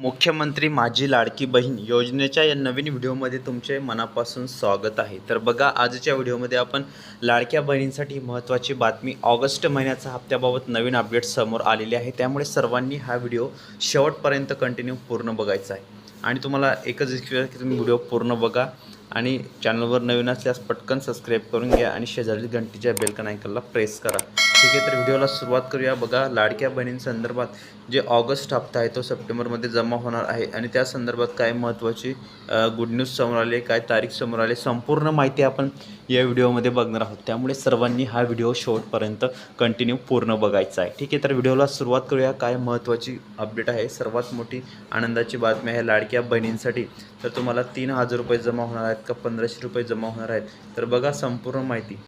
मुख्यमंत्री माझी लाडकी बहीण योजनेच्या या नवीन व्हिडिओमध्ये तुमचे मनापासून स्वागत आहे. तर बघा आजच्या व्हिडिओमध्ये आपण लाडक्या बहिणींसाठी महत्त्वाची बातमी. ऑगस्ट महिन्याचा हप्त्याबाबत नवीन अपडेट समोर आलेली आहे. त्यामुळे सर्वांनी हा व्हिडिओ शेवटपर्यंत कंटिन्यू पूर्ण बघायचा आहे. आणि तुम्हाला एकच रिक्वेस्ट की तुम्ही व्हिडिओ पूर्ण बघा आणि चॅनलवर नवीन असल्यास पटकन सबस्क्राईब करून घ्या आणि शेजारील घंटीच्या बेलकन आयकनला प्रेस करा. ठीक आहे तर व्हिडिओला सुरुवात करूया. बघा लाडक्या बहिणींसंदर्भात जे ऑगस्ट हप्ता आहे तो सप्टेंबरमध्ये जमा होणार आहे. आणि त्या संदर्भात काय महत्त्वाची गुड न्यूज समोर आले काय तारीख समोर आले संपूर्ण माहिती आपण या व्हिडिओमध्ये बघणार आहोत. त्यामुळे सर्वांनी हा व्हिडिओ शेवटपर्यंत कंटिन्यू पूर्ण बघायचा आहे. ठीक आहे तर व्हिडिओला सुरुवात करूया. काय महत्त्वाची अपडेट आहे? सर्वात मोठी आनंदाची बातमी आहे लाडक्या बहिणींसाठी. तर तुम्हाला तीन हजार रुपये जमा होणार आहेत का? पंधराशे रुपये जमा होणार आहेत. तर बघा संपूर्ण माहिती.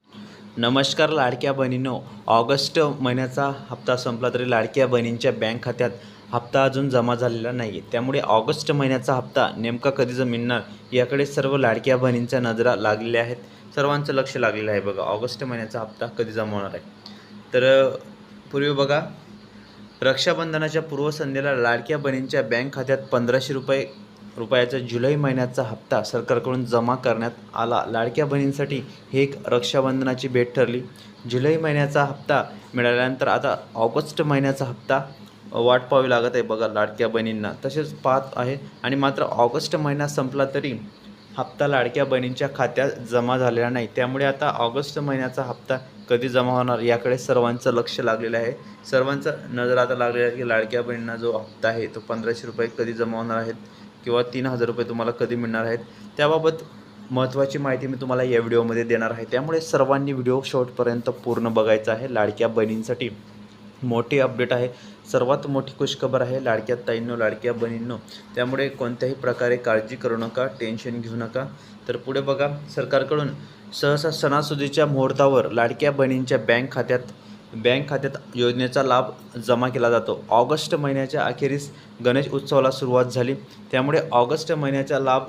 नमस्कार लाडक्या बहिणींनो. ऑगस्ट महिन्याचा हप्ता संपला तरी लाडक्या बहिणींच्या बँक खात्यात हप्ता अजून जमा झालेला नाही आहे त्यामुळे ऑगस्ट महिन्याचा हप्ता नेमका कधी जमा मिळणार याकडे सर्व लाडक्या बहिणींच्या नजरा लागलेल्या आहेत. सर्वांचं लक्ष लागलेलं आहे बघा. ऑगस्ट महिन्याचा हप्ता कधी जमा होणार आहे? तर पूर्वी बघा रक्षाबंधनाच्या पूर्वसंध्येला लाडक्या बहिणींच्या बँक खात्यात पंधराशे रुपये रुपयाचा जुलै महिन्याचा हप्ता सरकारकडून जमा करण्यात आला. लाडक्या बहिणींसाठी ही एक रक्षाबंधनाची भेट ठरली. जुलै महिन्याचा हप्ता मिळाल्यानंतर आता ऑगस्ट महिन्याचा हप्ता वाट पाहावी लागत आहे बघा लाडक्या बहिणींना. तसेच पाहत आहे आणि मात्र ऑगस्ट महिना संपला तरी हप्ता लाडक्या बहिणींच्या खात्यात जमा झालेला नाही. त्यामुळे आता ऑगस्ट महिन्याचा हप्ता कधी जमा होणार याकडे सर्वांचं लक्ष लागलेलं आहे. सर्वांचं नजर आता लागलेलं आहे की लाडक्या बहिणींना जो हप्ता आहे तो पंधराशे रुपये कधी जमा होणार आहेत? किंवा तीन हजार रुपये तुम्हाला कधी मिळणार आहेत त्याबाबत महत्त्वाची माहिती मी तुम्हाला या व्हिडिओमध्ये देणार आहे. त्यामुळे सर्वांनी व्हिडिओ शॉर्टपर्यंत पूर्ण बघायचा आहे. लाडक्या बहिणींसाठी मोठी अपडेट आहे. सर्वात मोठी खुशखबर आहे लाडक्या ताईंनो लाडक्या बहिणींनो. त्यामुळे कोणत्याही प्रकारे काळजी करू नका टेन्शन घेऊ नका. तर पुढे बघा सरकारकडून सहसा सणासुदीच्या मुहूर्तावर लाडक्या बहिणींच्या बँक खात्यात बँक खात्यात योजनेचा लाभ जमा केला जातो. ऑगस्ट महिन्याच्या अखेरीस गणेश उत्सवाला सुरुवात झाली. त्यामुळे ऑगस्ट महिन्याचा लाभ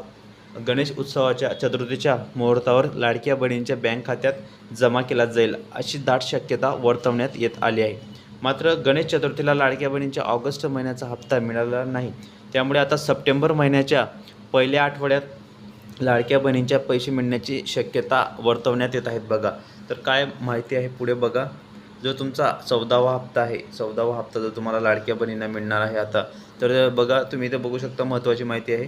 गणेश उत्सवाच्या चतुर्थीच्या मुहूर्तावर लाडक्या बहिणींच्या बँक खात्यात जमा केला जाईल अशी दाट शक्यता वर्तवण्यात येत आली आहे. मात्र गणेश चतुर्थीला लाडक्या बहिणींच्या ऑगस्ट महिन्याचा हप्ता मिळाला नाही. त्यामुळे आता सप्टेंबर महिन्याच्या पहिल्या आठवड्यात लाडक्या बहिणींच्या पैसे मिळण्याची शक्यता वर्तवण्यात येत आहेत बघा. तर काय माहिती आहे पुढे बघा. जो तुमचा चौदावा हप्ता आहे चौदावा हप्ता जो तुम्हाला लाडक्या बहिणींना मिळणार आहे आता तर बघा तुम्ही इथे बघू शकता महत्त्वाची माहिती आहे.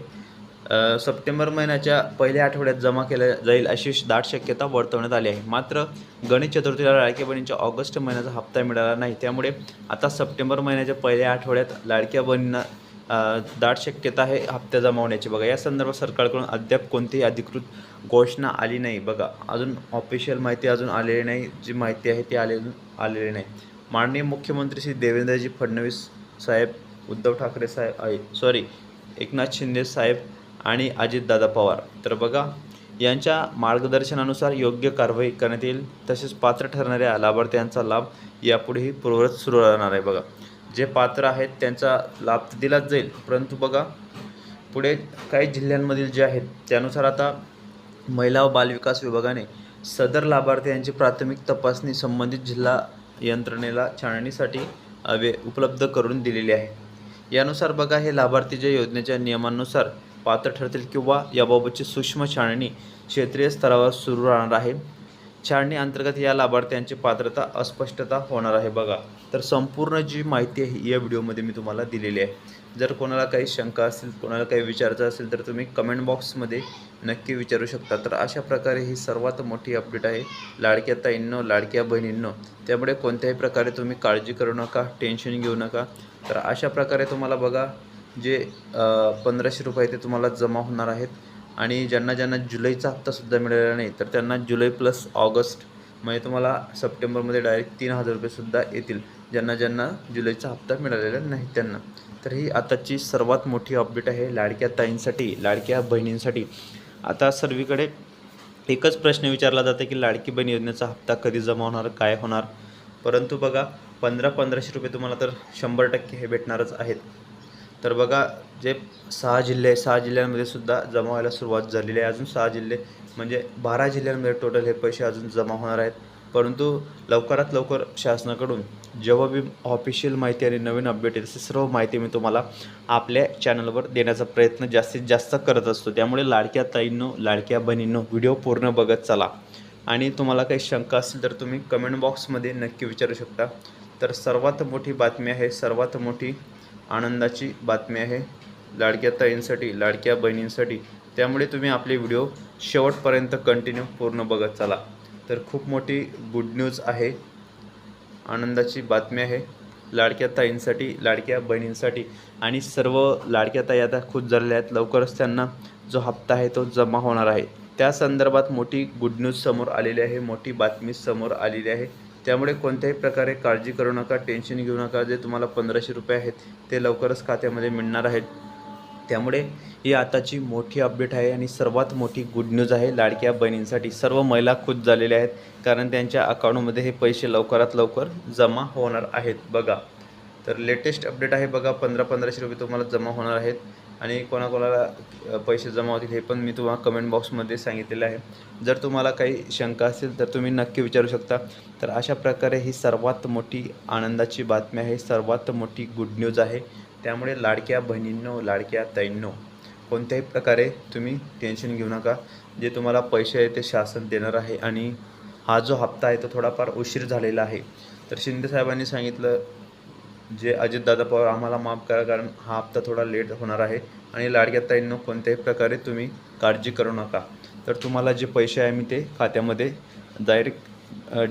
सप्टेंबर महिन्याच्या पहिल्या आठवड्यात जमा केल्या जाईल अशी दाट शक्यता वर्तवण्यात आली आहे. मात्र गणेश चतुर्थीला लाडक्या बहिणींच्या ऑगस्ट महिन्याचा हप्ता मिळाला नाही. त्यामुळे आता सप्टेंबर महिन्याच्या पहिल्या आठवड्यात लाडक्या बहिणींना दाट शक्यता आहे हप्त्या जमा होण्याची बघा या संदर्भात सरकारकडून अद्याप कोणतीही अधिकृत घोषणा आली नाही. बघा अजून ऑफिशियल माहिती अजून आलेली नाही. जी माहिती आहे ती आले आलेली नाही. माननीय मुख्यमंत्री श्री देवेंद्रजी फडणवीस साहेब उद्धव ठाकरे साहेब आहे सॉरी एकनाथ शिंदे साहेब आणि अजितदादा पवार. तर बघा यांच्या मार्गदर्शनानुसार योग्य कारवाई करण्यात येईल. तसेच पात्र ठरणाऱ्या लाभार्थ्यांचा लाभ यापुढेही पूर्ववत सुरू राहणार आहे. बघा जे पात्र आहेत त्यांचा लाभ तर दिलाच जाईल. परंतु बघा पुढे काही जिल्ह्यांमधील जे आहेत त्यानुसार आता महिला व बालविकास विभागाने सदर लाभार्थी यांची प्राथमिक तपासणी संबंधित जिल्हा यंत्रणेला छाननीसाठी अवे उपलब्ध करून दिलेली आहे. यानुसार बघा हे लाभार्थी जे योजनेच्या नियमांनुसार पात्र ठरतील किंवा याबाबतची सूक्ष्म छाननी क्षेत्रीय स्तरावर सुरू राहणार आहे. छाळणी अंतर्गत या लाभार्थ्यांची पात्रता अस्पष्टता होणार आहे बघा. तर संपूर्ण जी माहिती आहे या व्हिडिओमध्ये मी तुम्हाला दिलेली आहे. जर कोणाला काही शंका असेल कोणाला काही विचारायचं असेल तर तुम्ही कमेंट बॉक्समध्ये नक्की विचारू शकता. तर अशा प्रकारे ही सर्वात मोठी अपडेट आहे. लाडक्या ताईंनो लाडक्या बहिणींनो त्यामुळे कोणत्याही प्रकारे तुम्ही काळजी करू नका टेन्शन घेऊ नका. तर अशा प्रकारे तुम्हाला बघा जे पंधराशे रुपये ते तुम्हाला जमा होणार आहेत. आणि ज्यांना ज्यांना जुलैचा हप्तासुद्धा मिळालेला नाही तर त्यांना जुलै प्लस ऑगस्ट म्हणजे तुम्हाला सप्टेंबरमध्ये डायरेक्ट तीन हजार रुपयेसुद्धा येतील ज्यांना ज्यांना जुलैचा हप्ता मिळालेला नाही त्यांना. तर ही आताची सर्वात मोठी अपडेट आहे लाडक्या ताईंसाठी लाडक्या बहिणींसाठी. आता सर्वीकडे एकच प्रश्न विचारला जातो की लाडकी बहीण योजनेचा हप्ता कधी जमा होणार काय होणार? परंतु बघा पंधरा पंधराशे रुपये तुम्हाला तर शंभर टक्के हे भेटणारच आहेत. तर बघा जे सहा जिल्हे आहे, सहा जिल्ह्यांमध्ये सुद्धा जमा व्हायला सुरुवात झालेली आहे. अजून सहा जिल्हे म्हणजे बारा जिल्ह्यांमध्ये टोटल हे पैसे अजून जमा होणार आहेत. परंतु लवकरात लवकर शासनाकडून जेव्हा बी ऑफिशियल माहिती आणि नवीन अपडेट येते सर्व माहिती मी तुम्हाला आपल्या चॅनलवर देण्याचा प्रयत्न जास्तीत जास्त करत असतो. त्यामुळे लाडक्या ताईंनो लाडक्या बहिणींनो व्हिडिओ पूर्ण बघत चला. आणि तुम्हाला काही शंका असेल तर तुम्ही कमेंट बॉक्समध्ये नक्की विचारू शकता. तर सर्वात मोठी बातमी आहे सर्वात मोठी आनंदाची बातमी आहे. लाडक्या ताईंसाठी लाडक्या बहिणींसाठी. त्यामुळे तुम्ही आपले व्हिडिओ शेवटपर्यंत कंटिन्यू पूर्ण बघत चला. तर खूप मोठी गुड न्यूज आहे. आनंदाची बातमी आहे. लाडक्या ताईंसाठी लाडक्या बहिणींसाठी आणि सर्व लाडक्या ताई आता खुश झालेल्या आहेत. लवकरच त्यांना जो हप्ता आहे तो जमा होणार आहे. त्या संदर्भात मोठी गुड न्यूज समोर आलेली आहे. मोठी बातमी समोर आलेली आहे. त्यामुळे कोणत्याही प्रकारे काळजी करू नका टेन्शन घेऊ नका. जे तुम्हाला पंधराशे रुपये आहेत ते लवकरच खात्यामध्ये मिळणार आहेत. त्यामुळे ही आताची मोठी अपडेट आहे आणि सर्वात मोठी गुड न्यूज आहे लाडक्या बहिणींसाठी. सर्व महिला खुश झालेल्या आहेत कारण त्यांच्या अकाउंटमध्ये हे पैसे लवकरात लवकर जमा होणार आहेत. बघा तर लेटेस्ट अपडेट आहे बघा पंधरा पंधराशे रुपये तुम्हाला जमा होणार आहेत. आणि कोणाकोणाला पैसे जमा होतील हे पण मी तुम्हाला कमेंट बॉक्समध्ये सांगितलेलं आहे. जर तुम्हाला काही शंका असेल तर तुम्ही नक्की विचारू शकता. तर अशा प्रकारे ही सर्वात मोठी आनंदाची बातमी आहे. सर्वात मोठी गुड न्यूज आहे. त्यामुळे लाडक्या बहिणींनो लाडक्या ताईंनो कोणत्याही प्रकारे तुम्ही टेन्शन घेऊ नका. जे तुम्हाला पैसे आहे ते शासन देणार आहे. आणि हा जो हप्ता आहे तो थोडाफार उशीर झालेला आहे. तर शिंदे साहेबांनी सांगितलं जे अजितदादा पवार आम्हाला माफ करा कारण हा हप्ता थोडा लेट होणार आहे. आणि लाडक्या ताईंनो कोणत्याही प्रकारे तुम्ही काळजी करू नका. तर तुम्हाला जे पैसे आहे मी ते खात्यामध्ये डायरेक्ट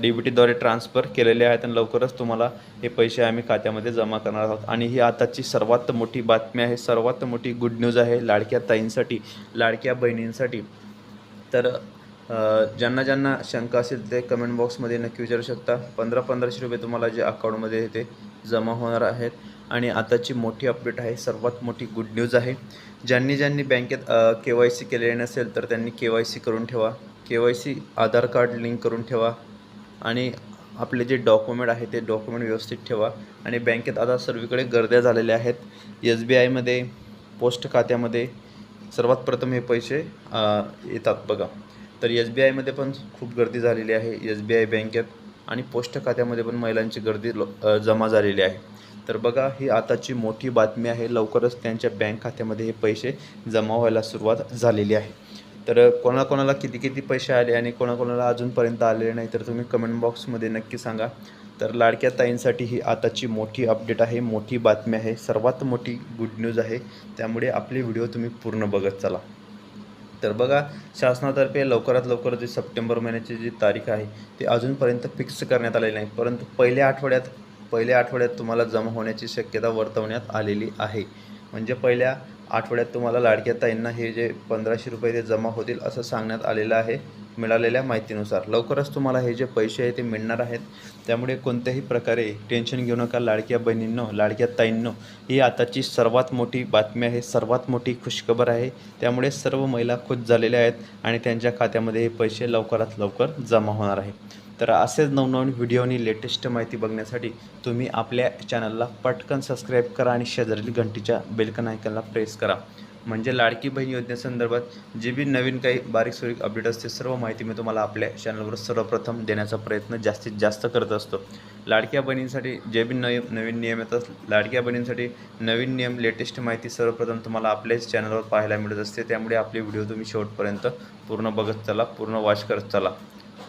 डी बी टीद्वारे ट्रान्सफर केलेले आहेत आणि लवकरच तुम्हाला हे पैसे आम्ही खात्यामध्ये जमा करणार आहोत. आणि ही आताची सर्वात मोठी बातमी आहे सर्वात मोठी गुड न्यूज आहे लाडक्या ताईंसाठी लाडक्या बहिणींसाठी. तर ज्यांना ज्यांना शंका असेल ते कमेंट बॉक्समध्ये नक्की विचारू शकता. पंधरा पंधराशे रुपये तुम्हाला जे अकाउंटमध्ये ते जमा होणार आहेत. आणि आताची मोठी अपडेट आहे. सर्वात मोठी गुड न्यूज आहे. ज्यांनी ज्यांनी बँकेत के वाय सी केलेली नसेल तर त्यांनी के वाय सी करून ठेवा. K Y C Aadhaar card link करून ठेवा. आणि आपले जे डॉक्युमेंट आहे ते डॉक्युमेंट व्यवस्थित ठेवा. आणि बँकेत आता सर्वीकडे गर्द्या झालेल्या आहेत. एस बी आयमध्ये पोस्ट खात्यामध्ये सर्वात प्रथम हे पैसे येतात बघा. तर एस बी आयमध्ये पण खूप गर्दी झालेली आहे. एस बी आय बँकेत आणि पोस्ट खात्यामध्ये पण महिलांची गर्दी जमा झालेली आहे. तर बघा ही आताची मोठी बातमी आहे. लवकरच त्यांच्या बँक खात्यामध्ये हे पैसे जमा व्हायला सुरुवात झालेली आहे. तर कोणाकोणाला किती किती पैसे आले आणि कोणाकोणाला अजूनपर्यंत आलेले नाही तर तुम्ही कमेंट बॉक्समध्ये नक्की सांगा. तर लाडक्या ताईंसाठी ही आताची मोठी अपडेट आहे. मोठी बातमी आहे. सर्वात मोठी गुड न्यूज आहे. त्यामुळे आपले व्हिडिओ तुम्ही पूर्ण बघत चला. तर बघा शासनातर्फे लवकरात लवकर जे सप्टेंबर महिन्याची जी तारीख आहे ती अजूनपर्यंत फिक्स करण्यात आलेली नाही. परंतु पहिल्या आठवड्यात पहिल्या आठवड्यात तुम्हाला जमा होण्याची शक्यता वर्तवण्यात आलेली आहे. म्हणजे पहिल्या आठवड्यात तुम्हाला लाडक्या ताईंना हे जे पंधराशे रुपये ते जमा होतील असं सांगण्यात आलेलं आहे. मिळालेल्या माहितीनुसार लवकरच तुम्हाला हे जे पैसे आहे ते मिळणार आहेत. त्यामुळे कोणत्याही प्रकारे टेन्शन घेऊ नका. लाडक्या बहिणींनो लाडक्या ताईंनो ही आताची सर्वात मोठी बातमी आहे. सर्वात मोठी खुशखबर आहे. त्यामुळे सर्व महिला खुश झालेल्या आहेत आणि त्यांच्या खात्यामध्ये हे पैसे लवकरात लवकर जमा होणार आहे. तर असेच नवनवीन व्हिडिओ आणि लेटेस्ट माहिती बघण्यासाठी तुम्ही आपल्या चॅनलला पटकन सबस्क्राईब करा आणि शेजारील घंटीच्या बेलकन आयकनला प्रेस करा. म्हणजे लाडकी बहीण योजनेसंदर्भात जे बी नवीन काही बारीक सुरीक अपडेट असते सर्व माहिती मी तुम्हाला आपल्या चॅनलवर सर्वप्रथम देण्याचा प्रयत्न जास्तीत जास्त करत असतो. लाडक्या बहिणींसाठी जे बी नवी नवीन नियम येतात लाडक्या बहिणींसाठी नवीन नियम लेटेस्ट माहिती सर्वप्रथम तुम्हाला आपल्याच चॅनलवर पाहायला मिळत असते. त्यामुळे आपले व्हिडिओ तुम्ही शेवटपर्यंत पूर्ण बघत चला पूर्ण वॉच करत चला.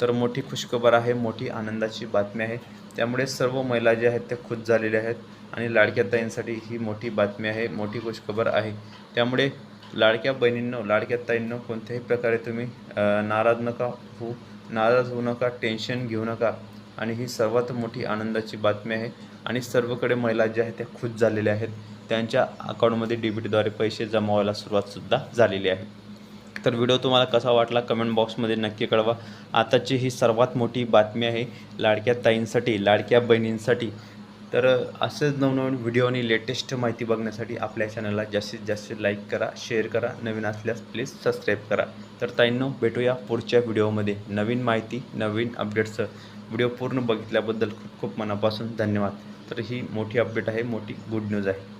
तर मोठी खुशखबर आहे मोठी आनंदाची बातमी आहे. त्यामुळे सर्व महिला ज्या आहेत त्या खुश झालेल्या आहेत. आणि लाडक्या ताईंसाठी ही मोठी बातमी आहे मोठी खुशखबर आहे. त्यामुळे लाडक्या बहिणींनो लाडक्या ताईंनो कोणत्याही प्रकारे तुम्ही नाराज नका होऊ नाराज होऊ नका टेन्शन घेऊ नका. आणि ही सर्वात मोठी आनंदाची बातमी आहे. आणि सर्वकडे महिला ज्या आहेत त्या खुश झालेल्या आहेत. त्यांच्या अकाउंटमध्ये डेबिटद्वारे पैसे जमा व्हायला सुरुवातसुद्धा झालेली आहे. तर व्हिडिओ तुम्हाला कसा वाटला कमेंट बॉक्समध्ये नक्की कळवा. आताची ही सर्वात मोठी बातमी आहे लाडक्या ताईंसाठी लाडक्या बहिणींसाठी. तर असेच नवनवीन व्हिडिओ आणि लेटेस्ट माहिती बघण्यासाठी आपल्या चॅनलला जास्तीत जास्त लाईक करा शेअर करा नवीन असल्यास प्लीज सबस्क्राईब करा. तर ताईंनो भेटूया पुढच्या व्हिडिओमध्ये नवीन माहिती नवीन अपडेट्सचं व्हिडिओ पूर्ण बघितल्याबद्दल खूप खूप मनापासून धन्यवाद. तर ही मोठी अपडेट आहे मोठी गुड न्यूज आहे.